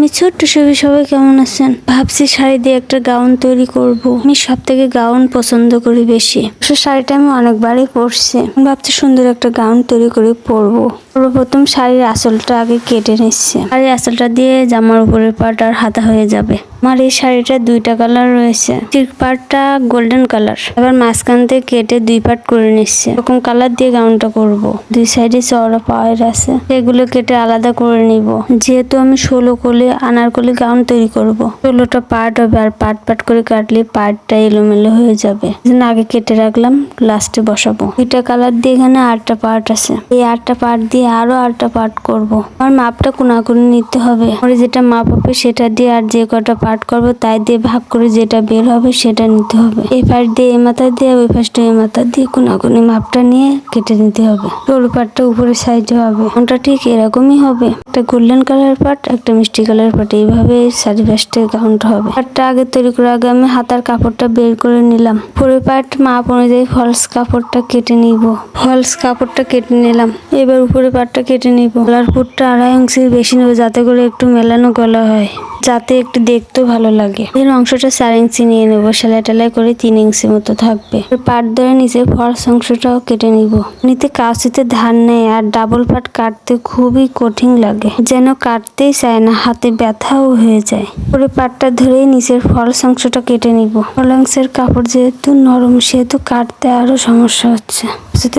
আমি ছোট্ট সবি সবাই কেমন আছেন? ভাবছি শাড়ি দিয়ে একটা গাউন তৈরি করব। আমি সব থেকে গাউন পছন্দ করি বেশি। সে শাড়িটা আমি অনেকবারই পরছি। ভাবছি সুন্দর একটা গাউন তৈরি করে পরবো। সর্বপ্রথম শাড়ির আসলটা আগে কেটে নিচ্ছে। শাড়ির আসলটা দিয়ে জামার উপরের পাট আর হাতা হয়ে যাবে। আমার এই শাড়িটা দুইটা কালার রয়েছে। ঠিক পার্টটা গোল্ডেন কালার এবার মাঝখান থেকে কেটে দুই পার্ট করে নিচ্ছে। এরকম কালার দিয়ে গাউনটা করব। দুই সাইডে চওড়া পায়ের আছে। এগুলো কেটে আলাদা করে নিব। যেহেতু আমি ষোলো কলি আনারকলি গাউন তৈরি করব। ষোলোটা পার্ট হবে আর পার্ট পার্ট করে কাটলে পার্টটা এলোমেলো হয়ে যাবে। আগে কেটে রাখলাম লাস্টে বসাবো। দুইটা কালার দিয়ে এখানে আটটা পার্ট আছে। এই আটটা পার্ট দিয়ে আরও আটটা পার্ট করব। আমার মাপটা কোনা কোনাকুনি নিতে হবে। যেটা মাপ হবে সেটা দিয়ে আর যে কটা পার্ট করব, তাই দিয়ে ভাগ করে যেটা বের হবে সেটা নিতে হবে। এই পাশ দিয়ে, এই মাথা দিয়ে, ওই পাশটা এই মাথা দিয়ে, কোনাকুনি মাপটা নিয়ে কেটে নিতে হবে। সরু পাটটা উপরের সাইডে হবে। কোনটা ঠিক এরকমই হবে। একটা গোল্ডেন কালার পাট, একটা মিষ্টি কালার পাট। এইভাবে সারি পাশটা গাউনটা হবে। পাটটা আগে তৈরি করার আগে আমি হাতার কাপড়টা বের করে নিলাম। পরে পাট মাপ অনুযায়ী ফলস কাপড়টা কেটে নিব। ফলস কাপড়টা কেটে নিলাম। এবার উপরে পাটটা কেটে নিব। গলার ফুটটা আড়াই ইঞ্চির বেশি নেব, যাতে করে একটু মেলানো গলা হয়। যাতে একটু দেখতেও ভালো লাগে। এর অংশটা চার ইঞ্চি নিয়ে নেব, সেলাই টেলাই করে তিন ইঞ্চি মতো থাকবে। পাট ধরে নিচে ফলস অংশটাও কেটে নিব। নিতে কাউচিতে ধার নেই আর ডাবল পাট কাটতে খুবই কঠিন লাগে। যেন কাটতেই চায় না, হাতে ব্যথাও হয়ে যায়। পরে পাটটা ধরে নিচের ফলস অংশটা কেটে নিব। ফলংসের কাপড় যেহেতু নরম, সেহেতু কাটতে আরও সমস্যা হচ্ছে।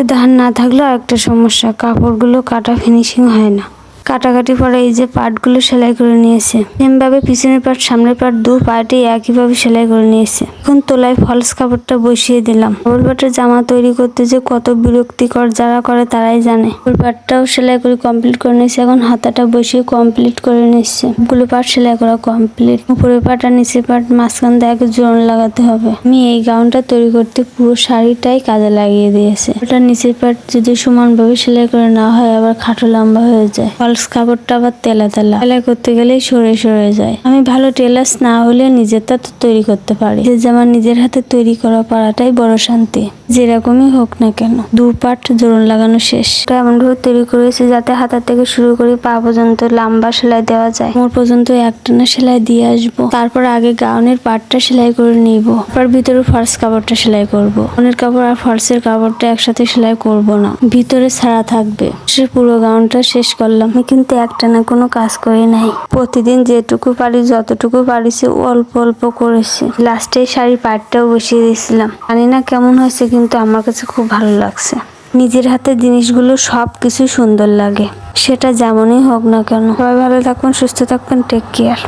ধার না থাকলেও একটা সমস্যা, কাপড়গুলো কাটা ফিনিশিং হয় না। কাটাকাটি পরে এই যে পার্টগুলো সেলাই করে নিয়েছে। সেমভাবে পিছনের পার্ট সামনের পার্ট দু পার্টে একইভাবে সেলাই করে নিয়েছে। এখন তোলায় ফলস কাপড়টা বসিয়ে দিলাম। ডবল পাটের জামা তৈরি করতে যে কত বিরক্তিকর যারা করে তারাই জানে। ডবল পাটটাও সেলাই করে কমপ্লিট করে নিয়েছে। এখন হাতাটা বসিয়ে কমপ্লিট করে নিচ্ছে। গুলো পাট সেলাই করা কমপ্লিট উপরে পাট আর নিচে পাট মাঝখান দিয়ে জোড়ন লাগাতে হবে। আমি এই গাউনটা তৈরি করতে পুরো শাড়িটাই কাজে লাগিয়ে দিয়েছে। ওটা নিচের পাট যদি সমানভাবে সেলাই করে না হয়, আবার খাটো লম্বা হয়ে যায়। ফলস কাপড়টা আবার তেলা তেলা। সেলাই করতে গেলেই সরে সরে যায়। আমি ভালো টেলার্স না হলে নিজেরটা তো তৈরি করতে পারি। যে যেমন নিজের হাতে তৈরি করা পারাটাই বড় শান্তি। যেরকমই হোক না কেন। দু পাট জোড়ন লাগানো শেষ। এমন ভাবে তৈরি করেছি যাতে হাতা থেকে শুরু করে পা পর্যন্ত লম্বা সেলাই দেওয়া যায়। মোর পর্যন্ত একটানা সেলাই দিয়ে আসব। তারপর আগে গাউনের পাটটা সেলাই করে নিব। তারপর ভিতরে ফলস কাপড়টা সেলাই করব। গাউনের কাপড় আর ফলসের কাপড়টা একসাথে সেলাই করব না। ভিতরে ছাড়া থাকবে। সে পুরো গাউনটা শেষ করলাম। আমি কিন্তু একটা না কোনো কাজ করি নাই। প্রতিদিন যেটুকু পারি, যতটুকু পারিছি, অল্প অল্প করেছি। লাস্টে শাড়ির পাটটাও বসিয়ে দিয়েছিলাম। জানি না কেমন হয়েছে, কিন্তু আমার কাছে খুব ভালো লাগছে। নিজের হাতে জিনিসগুলো সব কিছু সুন্দর লাগে। সেটা যেমনই হোক না কেন। সবাই ভালো থাকবেন সুস্থ থাকবেন টেক কেয়ার